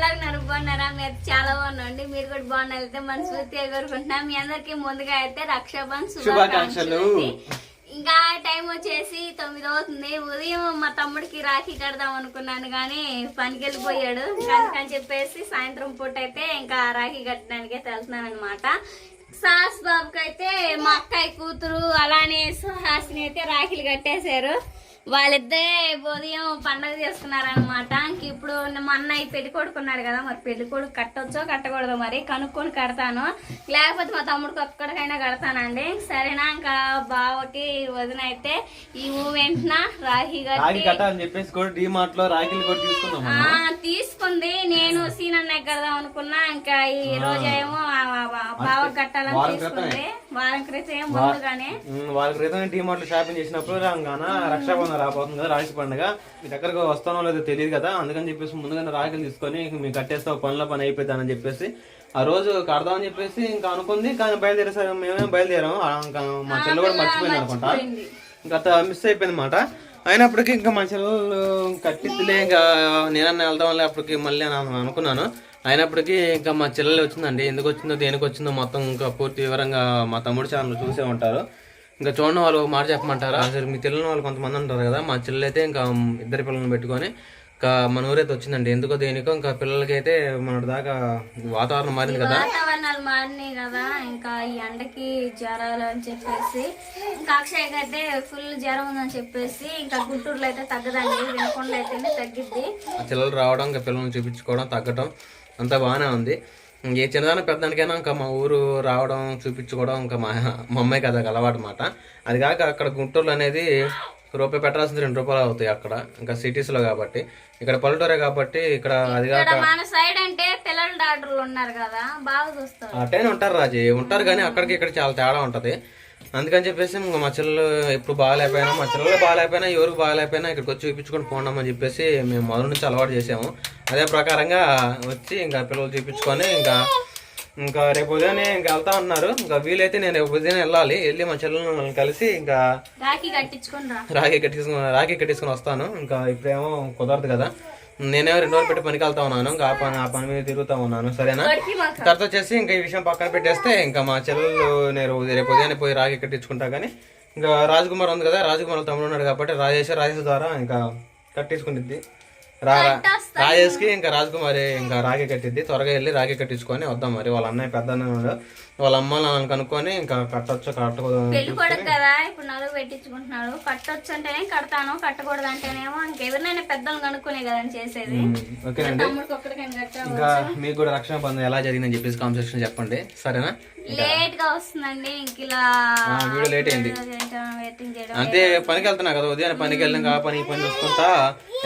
ఎలా ఉన్నారు? బాగున్నారా? మీరు చాలా బాగున్నాండి మీరు కూడా బాగున్నారు అయితే మనస్ఫూర్తిగా కోరుకుంటున్నాం. మీ అందరికి ముందుగా అయితే రక్షాబంధన్ శుభాకాంక్షలు. శుభాకాంక్షలు. ఇంకా టైం వచ్చేసి తొమ్మిది అవుతుంది. ఉదయం మా తమ్ముడికి రాఖీ కడదాం అనుకున్నాను కానీ పనికి వెళ్ళిపోయాడు. అందుకని చెప్పేసి సాయంత్రం పూట అయితే ఇంకా రాఖీ కట్టడానికి అయితే వెళ్తున్నాను అనమాట సాస్ బాబుకి అయితే మా అక్కయ్య కూతురు అలానే సుహాసిని అయితే రాఖీలు కట్టేశారు. వాళ్ళిద్దరే ఉదయం పండగ చేసుకున్నారనమాట ఇంక ఇప్పుడు మా అన్నయ్య పెళ్ళి కొడుకున్నాడు కదా మరి పెళ్ళి కొడుకు కట్టొచ్చో కట్టకూడదో మరి కనుక్కొని కడతాను. లేకపోతే మా తమ్ముడికి ఒక్కడికైనా కడతానండి. సరేనా ఇంకా బావకి వదిన అయితే ఈ వెంటన రాఖీ తీసుకుందాం నేను సీనన్నయ్య కడదాం అనుకున్నా. ఇంకా ఈ రోజేమో ఆ బా- బావకి కట్టాలని వారం తీసుకుంది. వారం క్రితం ఏం ముందుగానే. వాళ్ళ క్రితం టీ మార్ట్లో షాపింగ్ చేసినప్పుడు రాగాన రక్షాబంధన రాబోతుంది కదా రాఖీ పండుగ. మీ దగ్గరకు వస్తానో లేదో తెలియదు కదా. అందుకని చెప్పేసి ముందుగానే రాఖీలు తీసుకొని మీకు కట్టేస్తే పనిలో పని అయిపోతానని చెప్పేసి. ఆ రోజు కడదామని చెప్పేసి ఇంకా అనుకుంది కానీ బయలుదేరేసరి మేమే బయలుదేరాము. ఇంకా మా చెల్లి కూడా మర్చిపోయింది అనుకుంటా. గత మిస్ అయిపోయింది అనమాట అయినప్పటికీ ఇంకా మా చెల్లెలు కట్టిద్దిలే ఇంకా నేనన్నా వెళ్దాం అప్పటికి మళ్ళీ అని అనుకున్నాను. అయినప్పటికీ ఇంకా మా చెల్లెలు వచ్చిందండి. ఎందుకు వచ్చిందో దేనికి వచ్చిందో మొత్తం ఇంకా పూర్తి వివరంగా మా తమ్ముడు ఛానల్ చూసే ఉంటారు. ఇంకా చూడండి వాళ్ళు ఒక మాట చెప్పమంటారా? అసలు మీకు తెలియని వాళ్ళు కొంతమంది ఉంటారు కదా మా చెల్లెలు అయితే ఇంకా ఇద్దరు పిల్లల్ని పెట్టుకొని ఇంకా మన ఊరైతే వచ్చిందండి. ఎందుకో దేనికో ఇంకా పిల్లలకైతే మన దాకా వాతావరణం మారింది కదా. వాతావరణాలు మారినాయి కదా ఇంకా ఈ ఎండకి జ్వరాలు అని చెప్పేసి ఇంకా అక్షయ్కి అయితే ఫుల్ జ్వరం ఉందని చెప్పేసి ఇంకా గుంటూరులో అయితే తగ్గదండి వినకుండా అయితేనే తగ్గిద్ది. ఆ పిల్లలు రావడం ఇంకా పిల్లల్ని చూపించుకోవడం తగ్గడం అంతా బాగానే ఉంది. ఏ చిన్నదాన పెద్దదానికైనా ఇంకా మా ఊరు రావడం చూపించుకోవడం ఇంకా మా మా కదా అలవాటు మాట అది కాక అక్కడ గుంటూరులో అనేది రూపాయి పెట్టాల్సింది రెండు రూపాయలు అవుతాయి అక్కడ ఇంకా సిటీస్లో కాబట్టి. ఇక్కడ పల్లెటూరే కాబట్టి ఇక్కడ అది కాక మన సైడ్ అంటే పిల్లల డాక్టర్లు ఉన్నారు కదా బాగా చూస్తారు. ఉంటారు రాజీ ఉంటారు కానీ అక్కడికి ఇక్కడ చాలా తేడా ఉంటది. అందుకని చెప్పేసి ఇంకా మా చెల్లెలు ఎప్పుడు బాగాలేకపోయినా మా చెల్లెలు బాగాలేకపోయినా ఎవరికి బాగాలేకపోయినా ఇక్కడికి వచ్చి చూపించుకొని పోండమని చెప్పేసి మేము మొదటి నుంచి అలవాటు చేసాము అదే ప్రకారంగా వచ్చి ఇంకా పిల్లలు చూపించుకొని ఇంకా ఇంకా రేపు ఉదయాన్నే ఇంకా వెళ్తా ఉన్నారు ఇంకా వీలైతే నేను రేపు ఉదయం వెళ్ళాలి. వెళ్ళి మా చెల్లెలను కలిసి ఇంకా రాఖీ కట్టించుకొని రాఖీ కట్టించుకుని రాఖీ కట్టించుకొని వస్తాను. ఇంకా ఇప్పుడేమో కుదరదు కదా. నేనేమో రెండు రోజులు పెట్టి పనికి వెళ్తా ఉన్నాను. ఇంకా ఆ పని ఆ పని మీద తిరుగుతా ఉన్నాను. సరేనా? తర్వాత వచ్చేసి ఇంకా ఈ విషయం పక్కన పెట్టేస్తే ఇంకా మా చెల్లెలు నేను రేపు ఉదయాన్నే పోయి రాగి కట్టించుకుంటా కానీ ఇంకా రాజకుమార్ ఉంది కదా రాజకుమార్ తమ్ముడు ఉన్నాడు కాబట్టి రాజేష్ రాజేష్ ద్వారా ఇంకా కట్టించుకుంటుంది. రాజేష్కి ఇంకా రాజకుమారి ఇంకా రాగి కట్టిద్ది. త్వరగా వెళ్ళి రాగి కట్టించుకొని వద్దాం మరి. వాళ్ళ అన్నయ్య పెద్ద అన్నయ్య వాళ్ళ అమ్మ నాన్నని కనుక్కొని ఇంకా కట్టొచ్చు కట్టకూడదు కదా ఇప్పుడు నలుగు పెట్టించుకుంటున్నాడు. కట్టొచ్చు అంటేనే కడతాను కట్టకూడదు అంటేనేమో ఇంకెవరినైనా పెద్దలు కనుక్కునే కదండి చేసేది. ఓకేనండి. ఇంకా మీకు కూడా రక్షణ బంధం ఎలా జరిగిందని చెప్పేసి కామెంట్ సెక్షన్ చెప్పండి. సరేనా? లేట్గా వస్తుందండి. ఇంక ఇలా వీడియో లేట్ అయింది. అంతే పనికి వెళ్తున్నా కదా ఉదయం పనికి వెళ్ళాం ఆ పని పని చూసుకుంటా.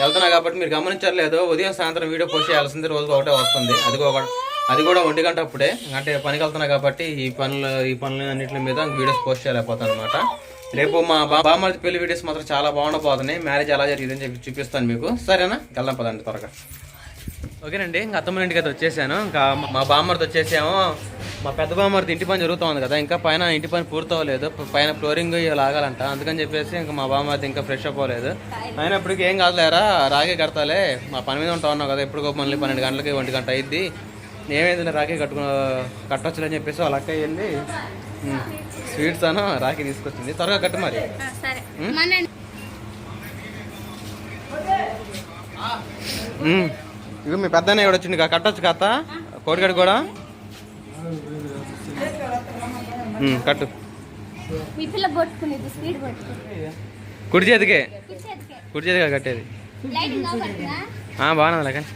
వెళ్తున్నా కాబట్టి మీరు గమనించట్లేదు ఉదయం సాయంత్రం వీడియో పోస్ట్ చేయాల్సింది రోజు ఒకటే వస్తుంది. అది ఒక అది కూడా ఒంటి గంట అప్పుడే. అంటే పనికి వెళ్తున్నా కాబట్టి ఈ పనులు ఈ పనులు అన్నింటి మీద వీడియోస్ పోస్ట్ చేయలేకపోతాను అనమాట రేపు మా బా బామ్మది పెళ్ళి వీడియోస్ మాత్రం చాలా బాగుండబోతున్నాయి. మ్యారేజ్ ఎలా జరిగిందని చెప్పి చూపిస్తాను మీకు. సరేనా? వెళ్దాం పదండి త్వరగా. ఓకేనండి ఇంకా అత్తమ్మ ఇంటికి అయితే వచ్చేసాను. ఇంకా మా బామ్మర్ది వచ్చేసాము మా పెద్ద బామ్మర్ది ఇంటి పని జరుగుతూ ఉంది కదా ఇంకా పైన ఇంటి పని పూర్తవలేదు పైన ఫ్లోరింగ్ లాగాలంట. అందుకని చెప్పేసి ఇంకా మా బామ్మర్ది ఇంకా ఫ్రెష్ అవ్వలేదు. అయినప్పటికీ ఏం కాదులేరా రాగే కడతాలే. మా పని మీద ఉంటా ఉన్నావు కదా ఎప్పుడు మళ్ళీ పన్నెండు గంటలకి ఒంటి గంట అయింది ఏమైంది రాఖీ కట్టుకు కట్టొచ్చులని చెప్పేసి వాళ్ళ అక్క వెళ్ళి స్వీట్స్ అను రాఖీ తీసుకొచ్చింది. త్వరగా కట్టు మరి. ఇగో మీ పెద్ద ఎవడు వచ్చింది కట్టొచ్చు కత్త కోడిగడు కూడా? కట్టు. మీ పిల్ల పట్టుకునేది స్పీడ్ కుడి చేతికే? కుడి చేతిగా కట్టేది. లైటింగ్ పడుతుందా? ఆ, బాగున్నది కానీ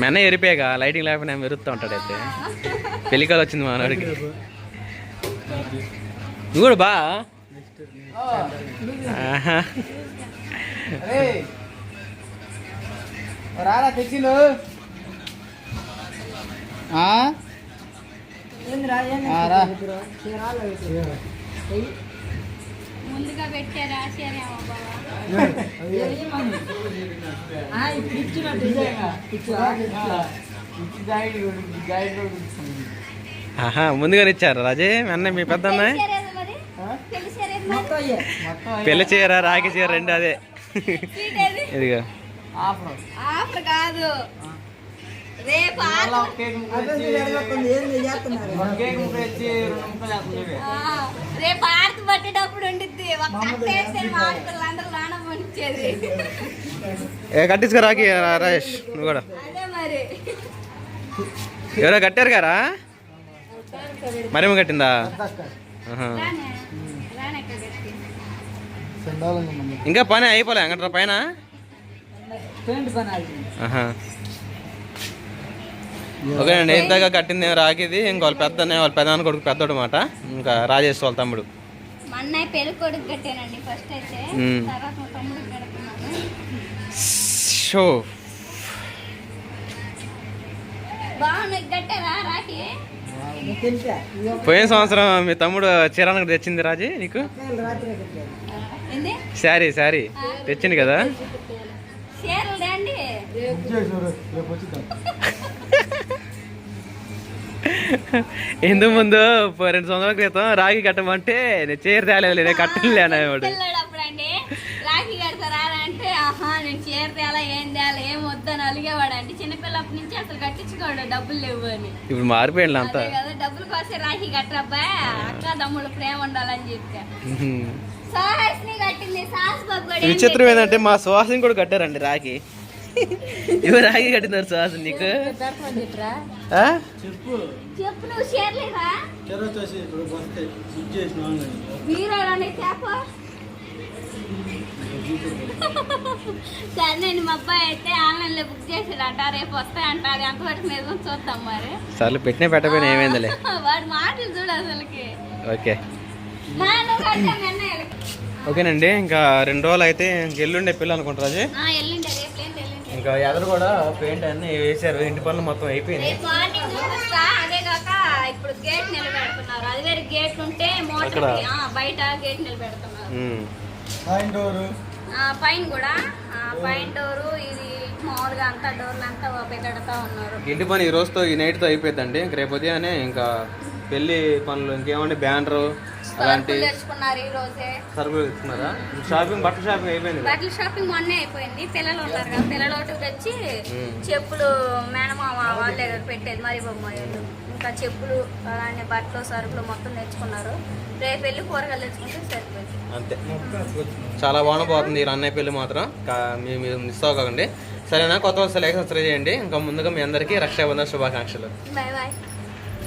మీ ఎరిపోయాక లైటింగ్ లేకపోయినా మెరుస్తూ ఉంటాడు అయితే. పెళ్ళికాలు వచ్చింది మా నాడికి నువ్వు కూడా బా. రారా తెచ్చిండు ముందుగా ఆహా ముందుగానే ఇచ్చారు రాజే మీ అన్నయ్య మీ పెద్ద పెళ్ళి చీర రాగి చీర రెండు అదే. ఇదిగో. ఆఫర్. ఆఫర్ కాదు. రేపు ఆరతి పట్టేటప్పుడు ఉండిద్ది. అందరూ ఏ కట్టించుకో రాకి రాజేష్ నువ్వు కూడా. అదే మరి. ఎవరో కట్టారు గారా మరేమో కట్టిందా. ఇంకా పని అయిపోలే అంగట్రా పైన? ఓకేనండి ఇంతగా కట్టింది రాకిది ఇంకా వాళ్ళ పెద్ద వాళ్ళ పెద్ద కొడుకు పెద్దోడు మాట ఇంకా రాజేష్ వాళ్ళ తమ్ముడు. కడుతున్నాను షో. పోయిన సంవత్సరం మీ తమ్ముడు చీరానికి తెచ్చింది రాజీ నీకు? ఏంది? శారీ శారీ. తెచ్చింది కదా? ఎందుకు ముందు రెండు సంవత్సరాల క్రితం రాగి కట్టమంటే నేను చీర తేలేదు నేను అనేవాడు రాఖీ కడతారా అంటే ఆహా నేను చీర తేలా ఏం తేలా ఏం వద్దని అలిగేవాడు అంటే చిన్నపిల్లప్పటి నుంచి అసలు కట్టించుకోడు డబ్బులు లేవు అని. ఇప్పుడు మారిపోయింది అంతా. కదా డబ్బులు కోసం రాఖీ కట్టరబ్బా అక్క తమ్ముడు ప్రేమ ఉండాలని చెప్పా. విచిత్రం ఏంటంటే మా సుహాసిని కూడా కట్టారండి రాగి ఇవి రాగి కట్టినారు నీకు సరే నేను మా అబ్బాయి అయితే ఆన్లైన్లో బుక్ చేసాడంట రేపు వస్తాయంట అది ఎంతవరకు నిజం చూద్దాం మరి. సర్లే పెట్టినా పెట్టకపోయినా ఏమైందిలే. వాడి మాటలు చూడు అసలుకి. ఓకే. మా నువ్వు కట్టాం అన్నయ్యలకి. ఓకేనండి ఇంకా రెండు రోజులు అయితే ఇంక ఎల్లుండే పిల్ల అనుకుంటారు ఇంకా ఎదురు కూడా పెయింట్ అన్ని వేసారు ఇంటి పనులు మొత్తం అయిపోయింది రేపు మార్నింగ్ చూపిస్తా అదే కాక ఇప్పుడు గేట్ నిలబెడుతున్నారు. అది వేరే గేట్ ఉంటే మోటార్ అక్కడ? బయట గేట్ నిలబెడుతున్నారు. ఉమ్. Fine door. ఆ, పైన కూడా. ఆ, పైన డోరు ఇది మామూలుగా అంతా డోర్లు అంతా పెడతా ఉన్నారు. ఇంటి పని ఈ రోజుతో ఈ నైట్తో అయిపోయిందండి ఇంక రేపు ఉదయాన్నే ఇంకా పెళ్ళి పనులు ఇంకేమంటే బ్యానరు అలాంటి తెచ్చుకున్నారు ఈ రోజే. సరుకులు ఇస్తున్నారా షాపింగ్ బట్టల షాపింగ్ అయిపోయింది? బట్టల షాపింగ్ మొన్నే అయిపోయింది. పిల్లలు ఉన్నారు కదా పిల్లలు ఒకటి తెచ్చి. చెప్పులు మేనమామ వాళ్ళే కదా పెట్టేది మరి బొమ్మాయిలు ఇంకా చెప్పులు అలానే బట్టలు సరుకులు మొత్తం తెచ్చుకున్నారు. రేపు వెళ్ళి కూరగాయలు తెచ్చుకుంటే సరిపోయింది. అంతే. చాలా బాగుండబోతుంది ఈ అన్నయ్య పెళ్ళి మాత్రం. మీ మీరు మిస్ అవ్వకండి సరేనా? కొత్త వస్తే లైక్ సబ్స్క్రైబ్ చేయండి. ఇంకా ముందుగా మీ అందరికీ రక్షాబంధన శుభాకాంక్షలు. Bye bye.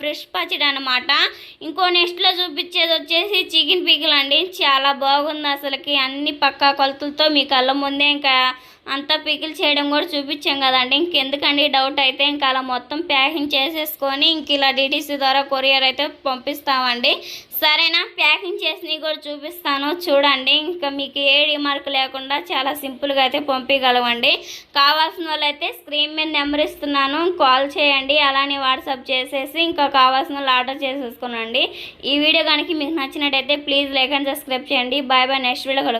ఫ్రెష్ పచ్చడి అనమాట ఇంకో నెక్స్ట్లో చూపించేది వచ్చేసి చికెన్ పిక్కులు అండి. చాలా బాగుంది అసలుకి. అన్ని పక్కా కొలతలతో మీ కళ్ళ ముందే ఇంకా అంతా పికిల్ చేయడం కూడా చూపించాం కదండి. ఇంకెందుకండి? డౌట్ అయితే ఇంకా అలా మొత్తం ప్యాకింగ్ చేసేసుకొని ఇంక ఇలా డిటీసీ ద్వారా కొరియర్ అయితే పంపిస్తామండి. సరేనా? ప్యాకింగ్ చేసినవి కూడా చూపిస్తాను. చూడండి ఇంకా మీకు ఏ రిమార్క్ లేకుండా చాలా సింపుల్గా అయితే పంపించగలవండి కావాల్సిన వాళ్ళైతే స్క్రీన్ మీద నెంబర్ ఇస్తున్నాను. కాల్ చేయండి. అలానే వాట్సాప్ చేసేసి ఇంకా కావాల్సిన వాళ్ళు ఆర్డర్ చేసేసుకోనండి. ఈ వీడియో కనుక మీకు నచ్చినట్టయితే ప్లీజ్ లైక్ అండ్ సబ్స్క్రైబ్ చేయండి. Bye bye next video